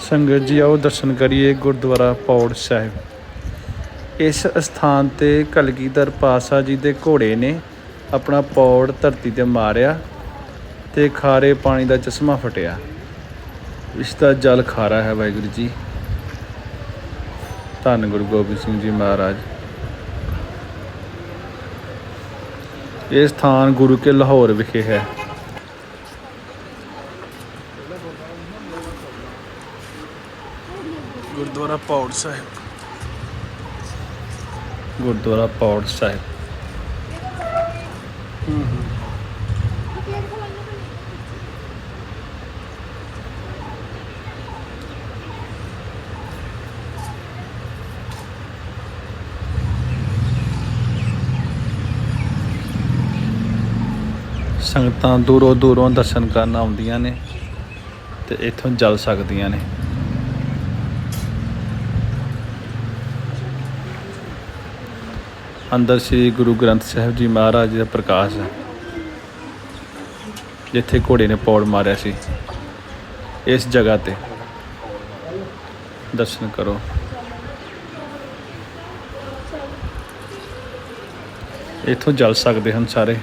ਸੰਗਤ ਜੀ, ਆਓ ਦਰਸ਼ਨ ਕਰੀਏ ਗੁਰਦੁਆਰਾ ਪੌੜ ਸਾਹਿਬ। ਇਸ ਸਥਾਨ ਤੇ ਕਲਗੀਧਰ ਪਾਸਾ ਜੀ ਦੇ ਘੋੜੇ ਨੇ ਆਪਣਾ ਪੌੜ ਧਰਤੀ ਤੇ ਮਾਰਿਆ ਤੇ ਖਾਰੇ ਪਾਣੀ ਦਾ ਚਸ਼ਮਾ ਫਟਿਆ। ਇਸ ਦਾ ਜਲ ਖਾਰਾ ਹੈ ਵਾਹਿਗੁਰੂ ਜੀ। ਧੰਨ ਗੁਰੂ ਗੋਬਿੰਦ ਸਿੰਘ ਜੀ ਮਹਾਰਾਜ। ਇਹ ਸਥਾਨ ਗੁਰੂ ਕੇ ਲਾਹੌਰ ਵਿਖੇ ਹੈ। ਗੁਰਦੁਆਰਾ ਪੌੜ ਸਾਹਿਬ। ਗੁਰਦੁਆਰਾ ਪੌੜ ਸਾਹਿਬ। ਸੰਗਤਾਂ ਦੂਰੋਂ ਦੂਰੋਂ ਦਰਸ਼ਨ ਕਰਨ ਆਉਂਦੀਆਂ ਨੇ ਤੇ ਇੱਥੋਂ ਜਲ ਸਕਦੀਆਂ ਨੇ। ਅੰਦਰ ਸ੍ਰੀ ਗੁਰੂ ਗ੍ਰੰਥ ਸਾਹਿਬ ਜੀ ਮਹਾਰਾਜ ਜੀ ਦਾ ਪ੍ਰਕਾਸ਼ ਹੈ, ਜਿੱਥੇ ਘੋੜੇ ਨੇ ਪੌੜ ਮਾਰਿਆ ਸੀ। ਇਸ ਜਗ੍ਹਾ ਤੇ ਦਰਸ਼ਨ ਕਰੋ। ਇੱਥੋਂ ਜਲ ਸਕਦੇ ਹਨ ਸਾਰੇ।